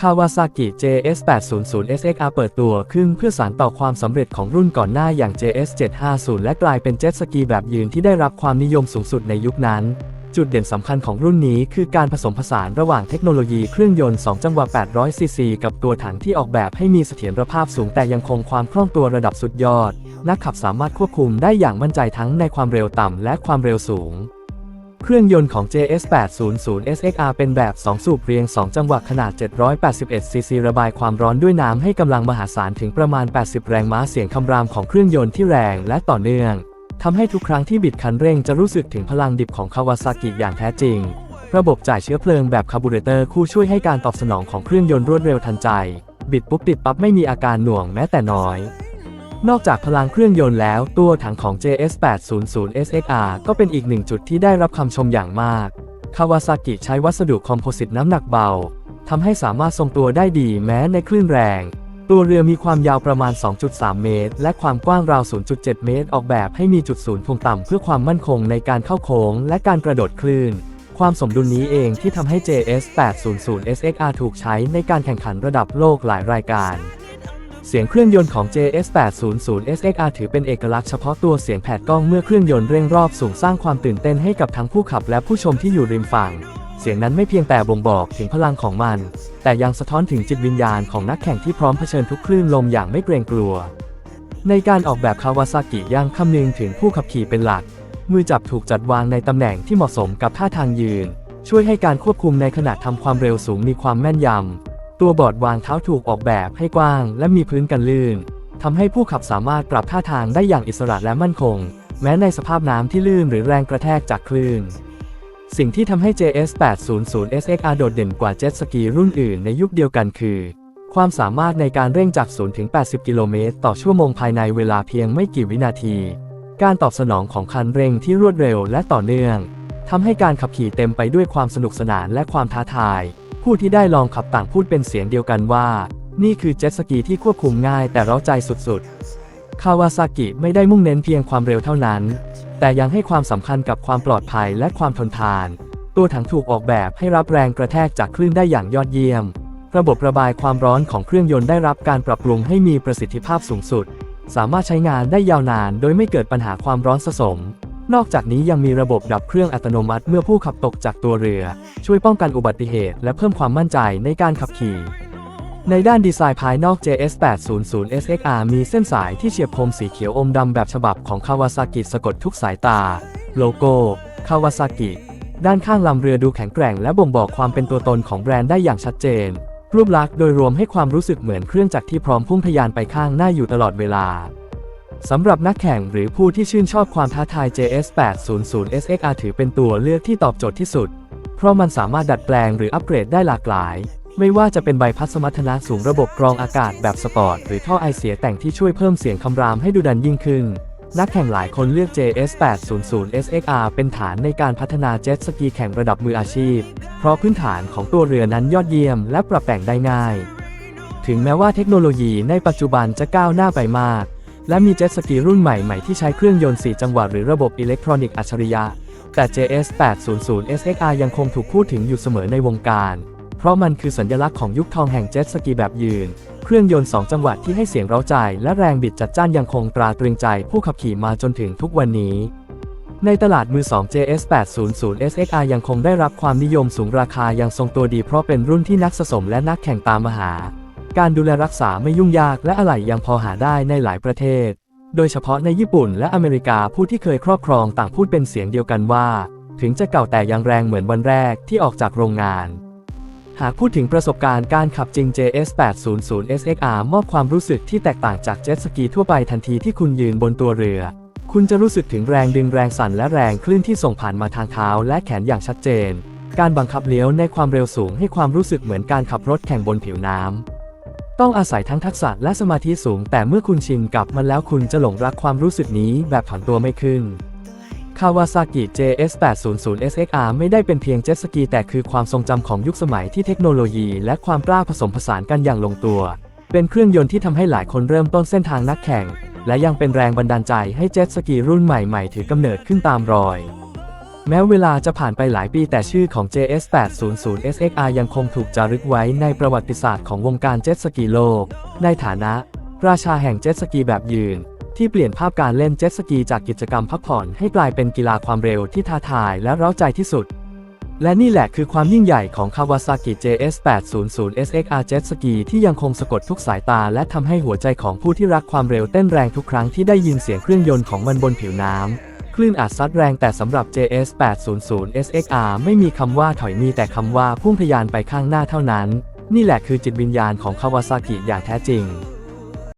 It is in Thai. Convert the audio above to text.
Kawasaki JS800 SXR เปิดตัวขึ้นเพื่อสานต่อความสำเร็จของรุ่นก่อนหน้าอย่าง JS750 และกลายเป็นเจ็ตสกีแบบยืนที่ได้รับความนิยมสูงสุดในยุคนั้น จุดเด่นสำคัญของรุ่นนี้คือการผสมผสานระหว่างเทคโนโลยีเครื่องยนต์ 2 จังหวะ 800 ซีซี กับตัวถังที่ออกแบบให้มีเสถียรภาพสูงแต่ยังคงความคล่องตัวระดับสุดยอด นักขับสามารถควบคุมได้อย่างมั่นใจทั้งในความเร็วต่ำและความเร็วสูง เครื่องยนต์ของ JS800 SXR เป็นแบบ 2 สูบเรียง 2 จังหวะขนาด 781 ซีซีระบายความร้อนด้วยน้ำให้กำลังมหาศาลถึงประมาณ 80 แรงม้าเสียงคำรามของเครื่องยนต์ที่แรงและต่อเนื่องทำให้ทุกครั้งที่บิดคันเร่งจะรู้สึกถึงพลังดิบของคาวาซากิอย่างแท้จริง ระบบจ่ายเชื้อเพลิงแบบคาร์บูเรเตอร์คู่ช่วยให้การตอบสนองของเครื่องยนต์รวดเร็วทันใจ บิดปุ๊บติดปั๊บไม่มีอาการหน่วงแม้แต่น้อย นอกจากพลังเครื่องยนต์แล้ว ตัวถังของ JS800 SXR ก็เป็นอีกหนึ่งจุดที่ได้รับคำชมอย่างมาก คาวาซากิใช้วัสดุคอมโพสิตน้ำหนักเบา ทำให้สามารถทรงตัวได้ดีแม้ในคลื่นแรง ตัวเรือมีความยาวประมาณ 2.3 เมตร และความกว้างราว 0.7 เมตร ออกแบบให้มีจุดศูนย์ถ่วงต่ำเพื่อความมั่นคงในการเข้าโค้งและการกระโดดคลื่น ความสมดุลนี้เองที่ทำให้ JS800 SXR ถูกใช้ในการแข่งขันระดับโลกหลายรายการ เสียงเครื่องยนต์ของ JS800 SXR ถือเป็นเอกลักษณ์เฉพาะตัวเสียงแผดกล้องเมื่อเครื่องยนต์เร่งรอบสูงสร้างความตื่นเต้นให้กับทั้งผู้ขับและผู้ชมที่อยู่ริมฝั่ง เสียงนั้นไม่เพียงแต่บ่งบอกถึงพลังของมัน แต่ยังสะท้อนถึงจิตวิญญาณของนักแข่งที่พร้อมเผชิญทุกคลื่นลมอย่างไม่เกรงกลัว ในการออกแบบคาวาซากิยังคำนึงถึงผู้ขับขี่เป็นหลัก มือจับถูกจัดวางในตำแหน่งที่เหมาะสมกับท่าทางยืน ช่วยให้การควบคุมในขณะทำความเร็วสูงมีความแม่นยำ ตัวบอร์ดวางเท้าถูกออกแบบให้กว้างและมีพื้นกันลื่นทำให้ผู้ขับสามารถปรับท่าทางได้อย่างอิสระและมั่นคง แม้ในสภาพน้ำที่ลื่นหรือแรงกระแทกจากคลื่น สิ่งที่ทำให้ JS800 SXR โดดเด่นกว่าเจ็ตสกีรุ่นอื่นในยุคเดียวกันคือ ความสามารถในการเร่งจาก 0 ถึง 80 กิโลเมตรต่อชั่วโมงภายในเวลาเพียงไม่กี่วินาที การตอบสนองของคันเร่งที่รวดเร็วและต่อเนื่องทำให้การขับขี่เต็มไปด้วยความสนุกสนานและความท้าทาย ผู้ที่ได้ลองขับต่างพูดเป็นเสียงเดียวกันว่า นี่คือเจ็ตสกีที่ควบคุมง่ายแต่เร้าใจสุดๆ คาวาซากิไม่ได้มุ่งเน้นเพียงความเร็วเท่านั้น แต่ยังให้ความสำคัญกับความปลอดภัยและความทนทาน ตัวถังถูกออกแบบให้รับแรงกระแทกจากคลื่นได้อย่างยอดเยี่ยม ระบบระบายความร้อนของเครื่องยนต์ได้รับการปรับปรุงให้มีประสิทธิภาพสูงสุด สามารถใช้งานได้ยาวนานโดยไม่เกิดปัญหาความร้อนสะสม นอกจากนี้ยังมีระบบดับเครื่องอัตโนมัติเมื่อผู้ขับตกจากตัวเรือ ช่วยป้องกันอุบัติเหตุ และเพิ่มความมั่นใจในการขับขี่ ในด้านดีไซน์ภายนอก JS800 SXR มีเส้นสายที่เฉียบคมสีเขียวอมดำแบบฉบับของคาวาซากิสะกดทุกสายตา โลโก้คาวาซากิด้านข้างลำเรือดูแข็งแกร่งและบ่งบอกความเป็นตัวตนของแบรนด์ได้อย่างชัดเจน รูปลักษณ์โดยรวมให้ความรู้สึกเหมือนเครื่องจักรที่พร้อมพุ่งทะยานไปข้างหน้าอยู่ตลอดเวลา สำหรับนักแข่งหรือผู้ที่ชื่นชอบความท้าทาย JS800 SXR ถือเป็นตัวเลือกที่ตอบโจทย์ที่สุด เพราะมันสามารถดัดแปลงหรืออัปเกรดได้หลากหลาย ไม่ว่าจะเป็นใบพัดสมรรถนะสูงระบบกรองอากาศแบบสปอร์ต หรือท่อไอเสียแต่งที่ช่วยเพิ่มเสียงคำรามให้ดูดันยิ่งขึ้น นักแข่งหลายคนเลือก JS800 SXR เป็นฐานในการพัฒนาเจ็ตสกีแข่งระดับมืออาชีพ เพราะพื้นฐานของตัวเรือนั้นยอดเยี่ยม และปรับแต่งได้ง่าย ถึงแม้ว่าเทคโนโลยีในปัจจุบันจะก้าวหน้าไปมาก และมีเจ็ตสกีรุ่นใหม่ ๆ ที่ใช้เครื่องยนต์ 4 จังหวะหรือระบบอิเล็กทรอนิกส์อัจฉริยะ แต่ JS800 SXR ยังคงถูกพูดถึงอยู่เสมอในวงการ เพราะมันคือสัญลักษณ์ของยุคทองแห่งเจ็ตสกีแบบยืน เครื่องยนต์ 2 จังหวะที่ให้เสียงเร้าใจ และแรงบิดจัดจ้านยังคงตราตรึงใจผู้ขับขี่มาจนถึงทุกวันนี้ในตลาดมือ 2 JS800 SXR ยังคงได้รับความนิยมสูงราคายังทรงตัวดีเพราะเป็นรุ่นที่นักสะสมและนักแข่งตามมาหา การดูแลรักษาไม่ยุ่งยากและอะไหล่ยังพอหาได้ในหลายประเทศ โดยเฉพาะในญี่ปุ่นและอเมริกาผู้ที่เคยครอบครองต่างพูดเป็นเสียงเดียวกันว่า ถึงจะเก่าแต่ยังแรงเหมือนวันแรกที่ออกจากโรงงาน หากพูดถึงประสบการณ์การขับจริง JS800 SXR มอบความรู้สึกที่แตกต่างจากเจ็ตสกีทั่วไปทันทีที่คุณยืนบนตัวเรือ คุณจะรู้สึกถึงแรงดึงแรงสั่นและแรงคลื่นที่ส่งผ่านมาทางเท้าและแขนอย่างชัดเจนการบังคับเลี้ยวในความเร็วสูงให้ความรู้สึกเหมือนการขับรถแข่งบนผิวน้ำ ต้องอาศัยทั้งทักษะและสมาธิสูง แต่เมื่อคุณชินกับมันแล้วคุณจะหลงรักความรู้สึกนี้แบบถอนตัวไม่ขึ้น Kawasaki JS800 SXR ไม่ได้เป็นเพียงเจ็ตสกีแต่คือความทรงจำของยุคสมัยที่เทคโนโลยีและความกล้าผสมผสานกันอย่างลงตัว เป็นเครื่องยนต์ที่ทำให้หลายคนเริ่มต้นเส้นทางนักแข่ง และยังเป็นแรงบันดาลใจให้เจ็ตสกีรุ่นใหม่ๆ ถือกำเนิดขึ้นตามรอย แม้เวลาจะผ่านไปหลายปีแต่ชื่อของ JS800 SXR ยังคงถูกจารึกไว้ในประวัติศาสตร์ของวงการเจ็ตสกีโลก ในฐานะ ราชาแห่งเจ็ตสกีแบบยืน ที่เปลี่ยนภาพการเล่นเจ็ตสกีจากกิจกรรมพักผ่อนให้กลายเป็นกีฬาความเร็วที่ท้าทายและเร้าใจที่สุด และนี่แหละคือความยิ่งใหญ่ของ Kawasaki JS800 SXR Jet Ski ที่ยังคงสะกดทุกสายตา และทำให้หัวใจของผู้ที่รักความเร็วเต้นแรงทุกครั้งที่ได้ยินเสียงเครื่องยนต์ของมันบนผิวน้ำ คลื่นอาจซัดแรงแต่สำหรับ JS800 SXR ไม่มีคำว่าถอยมีแต่คำว่าพุ่งทะยานไปข้างหน้าเท่านั้น นี่แหละคือจิตวิญญาณของคาวาซากิอย่างแท้จริง